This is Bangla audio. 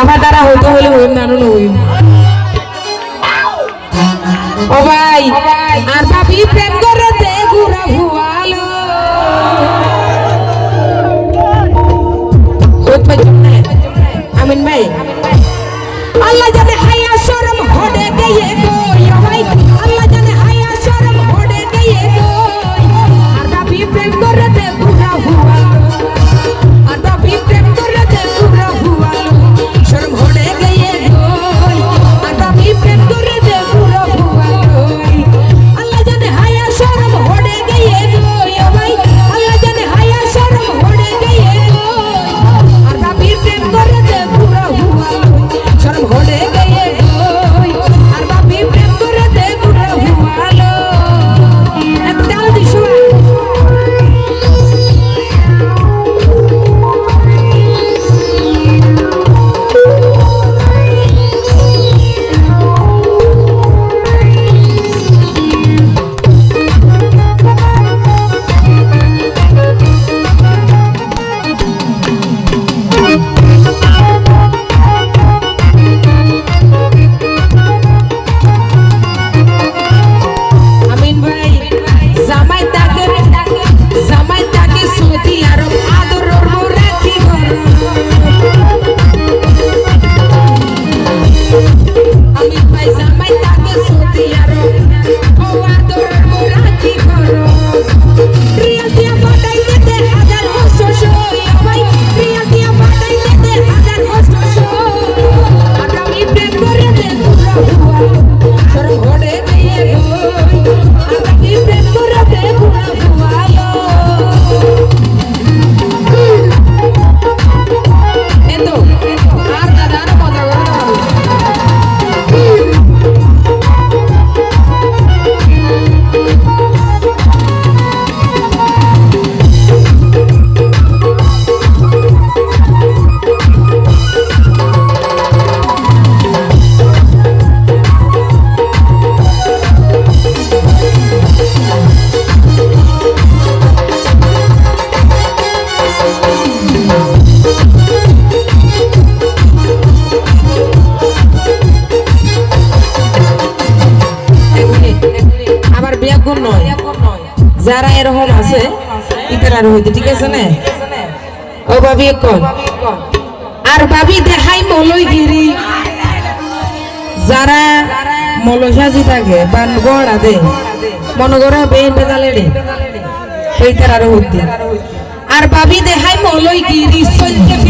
আমার দ্বারা হইতে হলে ওই নানুন ওই ও ভাই আর ভাবি প্রেম করতে যারা এরকম আছে ঈদের হইতে, ঠিক আছে না? ও ভাবি কন আর ভাবি দেখাই মলইগিরি যারা মলসাজি থাকে, বান গড়া দে। মনে করো বেন বেজালে রে হইতে আর হইতে। আর ভাবি দেখাই মলইগিরি সত্যি